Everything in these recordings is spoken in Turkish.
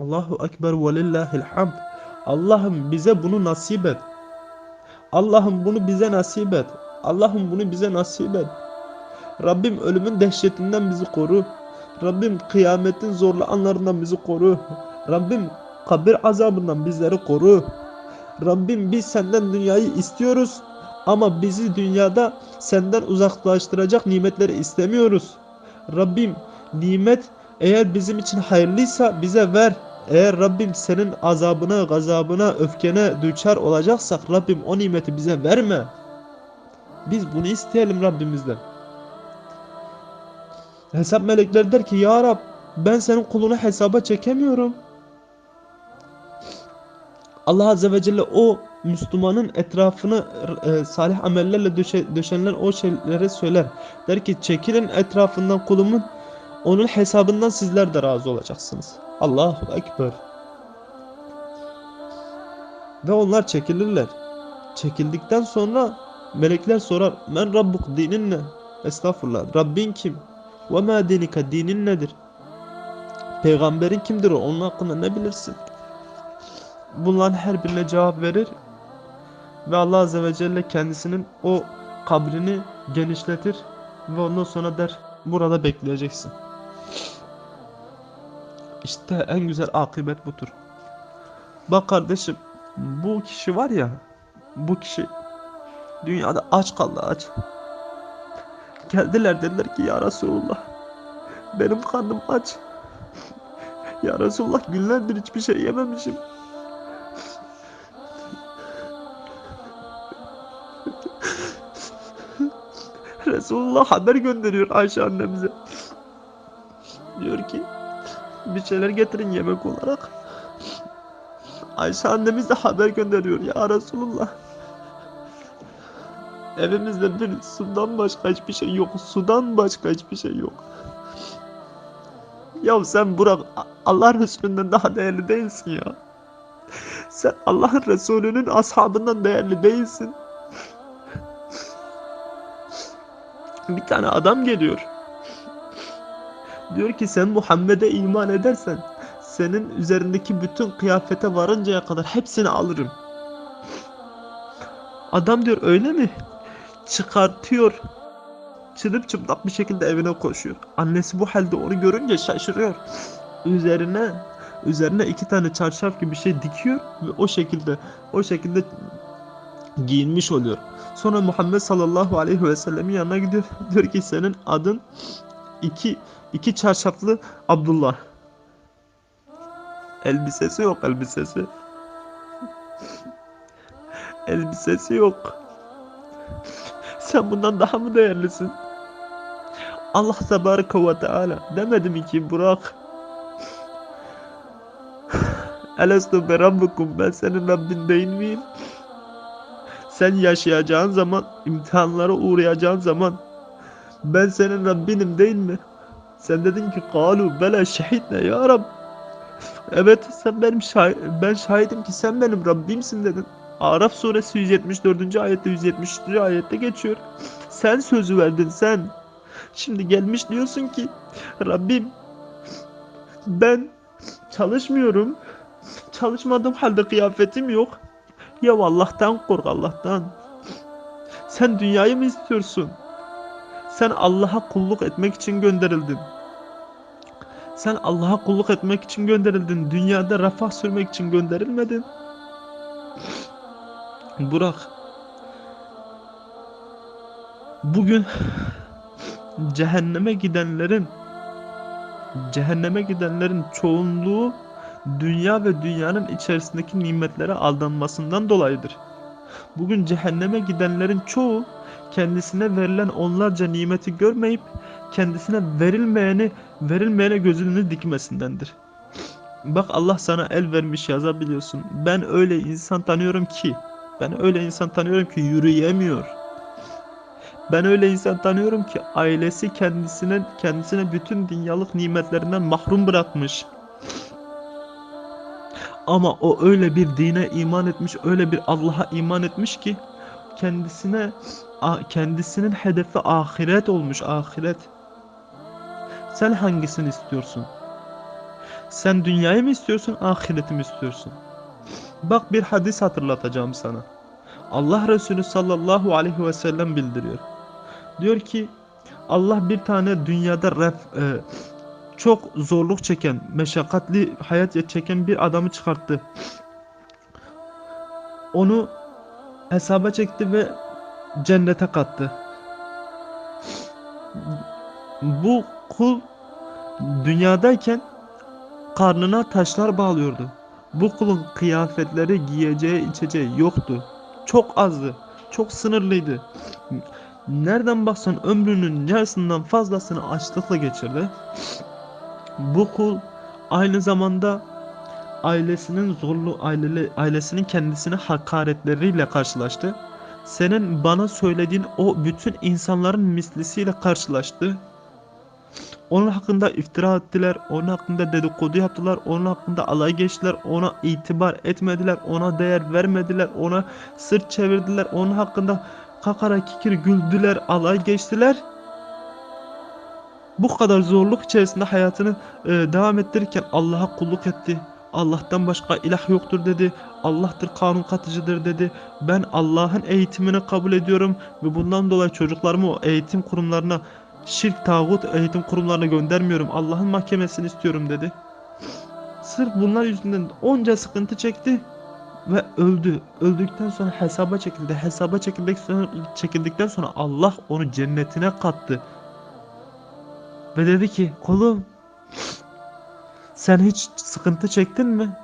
Allahu Ekber ve lillahil. Allah'ım bize bunu nasip et. Allah'ım bunu bize nasip et. Allah'ım bunu bize nasip et. Rabbim ölümün dehşetinden bizi koru. Rabbim kıyametin zorlu anlarından bizi koru. Rabbim kabir azabından bizleri koru. Rabbim biz senden dünyayı istiyoruz ama bizi dünyada senden uzaklaştıracak nimetleri istemiyoruz. Rabbim nimet eğer bizim için hayırlıysa bize ver. Eğer Rabbim senin azabına, gazabına, öfkene düçar olacaksak Rabbim o nimeti bize verme. Biz bunu isteyelim Rabbimizden. Hesap melekleri der ki Ya Rab ben senin kulunu hesaba çekemiyorum. Allah Azze ve Celle o Müslümanın etrafını e, salih amellerle döşe, döşenler o şeyleri söyler. Der ki çekilin etrafından kulumun onun hesabından sizler de razı olacaksınız. Allahu Ekber. Ve onlar çekilirler. Çekildikten sonra melekler sorar. Men Rabbuk dinin ne? Estağfurullah. Rabbin kim? Ve ma dinika dinin nedir? Peygamberin kimdir o? Onun hakkında ne bilirsin? Bunların her birine cevap verir. Ve Allah Azze ve Celle kendisinin o kabrini genişletir. Ve ondan sonra der burada bekleyeceksin. İşte en güzel akıbet budur. Bak kardeşim bu kişi var ya bu kişi dünyada aç kaldı aç. Geldiler dediler ki ya Resulullah benim karnım aç. Ya Resulullah günlerdir hiçbir şey yememişim. Resulullah haber gönderiyor Ayşe annemize. Diyor ki bir şeyler getirin yemek olarak. Ayşe annemiz de haber gönderiyor ya Resulullah. Evimizde bir sudan başka hiçbir şey yok. Sudan başka hiçbir şey yok. Ya sen Burak Allah Resulünden daha değerli değilsin ya. Sen Allah'ın Resulü'nün ashabından değerli değilsin. Bir tane adam geliyor. Diyor ki sen Muhammed'e iman edersen senin üzerindeki bütün kıyafete varıncaya kadar hepsini alırım. Adam diyor öyle mi? Çıkartıyor. Çırıp çıplak bir şekilde evine koşuyor. Annesi bu halde onu görünce şaşırıyor. Üzerine üzerine iki tane çarşaf gibi bir şey dikiyor ve o şekilde o şekilde giyinmiş oluyor. Sonra Muhammed sallallahu aleyhi ve sellemin yanına gidiyor. Diyor ki senin adın iki iki çarşaflı Abdullah. Elbisesi yok elbisesi. Elbisesi yok. Sen bundan daha mı değerlisin? Allah tebareke ve teala demedi mi ki Burak Elestu be ben senin Rabbin değil miyim? Sen yaşayacağın zaman imtihanlara uğrayacağın zaman ben senin Rabbinim değil mi? Sen dedin ki kalu bela şehitne ya Rab. Evet sen benim şah ben şahidim ki sen benim Rabbimsin dedin. Araf suresi 174. ayette 173. ayette geçiyor. Sen sözü verdin sen. Şimdi gelmiş diyorsun ki Rabbim ben çalışmıyorum. Çalışmadığım halde kıyafetim yok. Ya Allah'tan kork Allah'tan. Sen dünyayı mı istiyorsun? Sen Allah'a kulluk etmek için gönderildin. Sen Allah'a kulluk etmek için gönderildin. Dünyada refah sürmek için gönderilmedin. Burak. Bugün cehenneme gidenlerin cehenneme gidenlerin çoğunluğu dünya ve dünyanın içerisindeki nimetlere aldanmasından dolayıdır. Bugün cehenneme gidenlerin çoğu kendisine verilen onlarca nimeti görmeyip kendisine verilmeyeni verilmeyene gözünü dikmesindendir. Bak Allah sana el vermiş yazabiliyorsun. Ben öyle insan tanıyorum ki ben öyle insan tanıyorum ki yürüyemiyor. Ben öyle insan tanıyorum ki ailesi kendisine kendisine bütün dünyalık nimetlerinden mahrum bırakmış. Ama o öyle bir dine iman etmiş, öyle bir Allah'a iman etmiş ki kendisine kendisinin hedefi ahiret olmuş, ahiret. Sen hangisini istiyorsun? Sen dünyayı mı istiyorsun, ahireti mi istiyorsun? Bak bir hadis hatırlatacağım sana. Allah Resulü sallallahu aleyhi ve sellem bildiriyor. Diyor ki Allah bir tane dünyada ref, e, çok zorluk çeken, meşakkatli hayat çeken bir adamı çıkarttı. Onu hesaba çekti ve cennete kattı. Bu kul dünyadayken karnına taşlar bağlıyordu. Bu kulun kıyafetleri, giyeceği, içeceği yoktu. Çok azdı. Çok sınırlıydı. Nereden baksan ömrünün yarısından fazlasını açlıkla geçirdi. Bu kul aynı zamanda ailesinin zorlu aileli, ailesinin kendisine hakaretleriyle karşılaştı. Senin bana söylediğin o bütün insanların mislisiyle karşılaştı. Onun hakkında iftira ettiler, onun hakkında dedikodu yaptılar, onun hakkında alay geçtiler, ona itibar etmediler, ona değer vermediler, ona sırt çevirdiler, onun hakkında kakara kikir güldüler, alay geçtiler. Bu kadar zorluk içerisinde hayatını e, devam ettirirken Allah'a kulluk etti. Allah'tan başka ilah yoktur dedi. Allah'tır kanun katıcıdır dedi. Ben Allah'ın eğitimini kabul ediyorum ve bundan dolayı çocuklarımı o eğitim kurumlarına şirk tağut eğitim kurumlarına göndermiyorum. Allah'ın mahkemesini istiyorum dedi. Sırf bunlar yüzünden onca sıkıntı çekti ve öldü. Öldükten sonra hesaba çekildi. Hesaba çekildikten sonra, Allah onu cennetine kattı. Ve dedi ki kulum sen hiç sıkıntı çektin mi?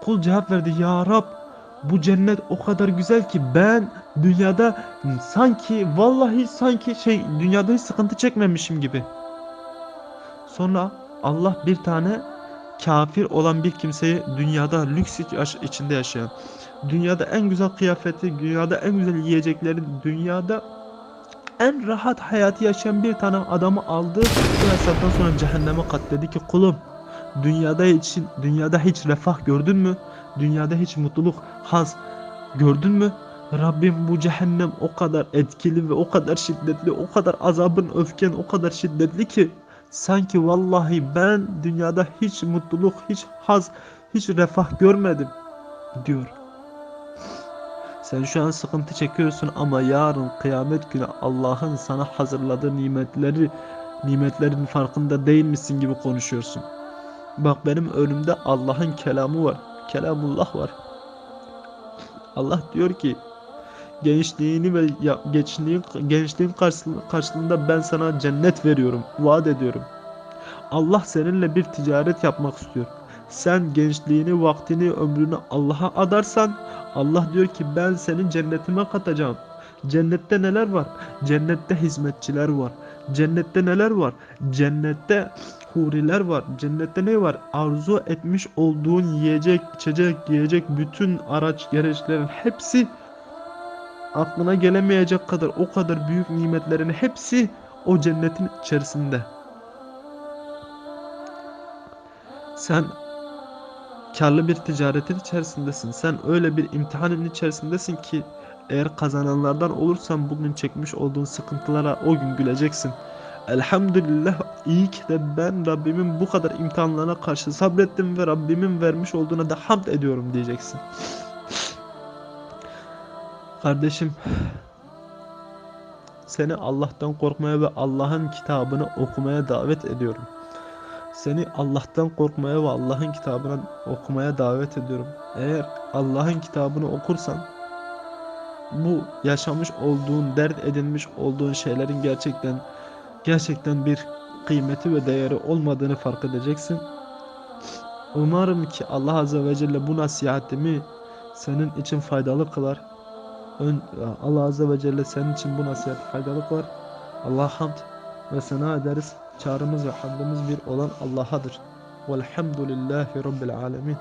Kul cevap verdi ya Rab bu cennet o kadar güzel ki ben dünyada sanki vallahi sanki şey dünyada hiç sıkıntı çekmemişim gibi. Sonra Allah bir tane kafir olan bir kimseyi dünyada lüks iç- içinde yaşayan, dünyada en güzel kıyafeti, dünyada en güzel yiyecekleri, dünyada en rahat hayatı yaşayan bir tane adamı aldı ve hesaptan sonra cehenneme kat dedi ki kulum dünyada hiç dünyada hiç refah gördün mü? Dünyada hiç mutluluk, haz gördün mü? Rabbim bu cehennem o kadar etkili ve o kadar şiddetli, o kadar azabın öfken o kadar şiddetli ki sanki vallahi ben dünyada hiç mutluluk, hiç haz, hiç refah görmedim diyor. Sen şu an sıkıntı çekiyorsun ama yarın kıyamet günü Allah'ın sana hazırladığı nimetleri nimetlerin farkında değil misin gibi konuşuyorsun. Bak benim önümde Allah'ın kelamı var. Kelamullah var. Allah diyor ki gençliğini ve ya, gençliğin, gençliğin karşılığında, ben sana cennet veriyorum. Vaat ediyorum. Allah seninle bir ticaret yapmak istiyor. Sen gençliğini, vaktini, ömrünü Allah'a adarsan Allah diyor ki ben senin cennetime katacağım. Cennette neler var? Cennette hizmetçiler var. Cennette neler var? Cennette huriler var. Cennette ne var? Arzu etmiş olduğun yiyecek, içecek, giyecek bütün araç gereçlerin hepsi aklına gelemeyecek kadar o kadar büyük nimetlerin hepsi o cennetin içerisinde. Sen karlı bir ticaretin içerisindesin. Sen öyle bir imtihanın içerisindesin ki eğer kazananlardan olursan bugün çekmiş olduğun sıkıntılara o gün güleceksin. Elhamdülillah iyi ki de ben Rabbimin bu kadar imtihanlarına karşı sabrettim ve Rabbimin vermiş olduğuna da hamd ediyorum diyeceksin. Kardeşim seni Allah'tan korkmaya ve Allah'ın kitabını okumaya davet ediyorum. Seni Allah'tan korkmaya ve Allah'ın kitabını okumaya davet ediyorum. Eğer Allah'ın kitabını okursan bu yaşamış olduğun, dert edinmiş olduğun şeylerin gerçekten gerçekten bir kıymeti ve değeri olmadığını fark edeceksin. Umarım ki Allah Azze ve Celle bu nasihatimi senin için faydalı kılar. Ön, Allah Azze ve Celle senin için bu nasihat faydalı kılar. Allah hamd ve sena ederiz. Çağrımız ve hamdımız bir olan Allah'adır. Velhamdülillahi Rabbil alemin.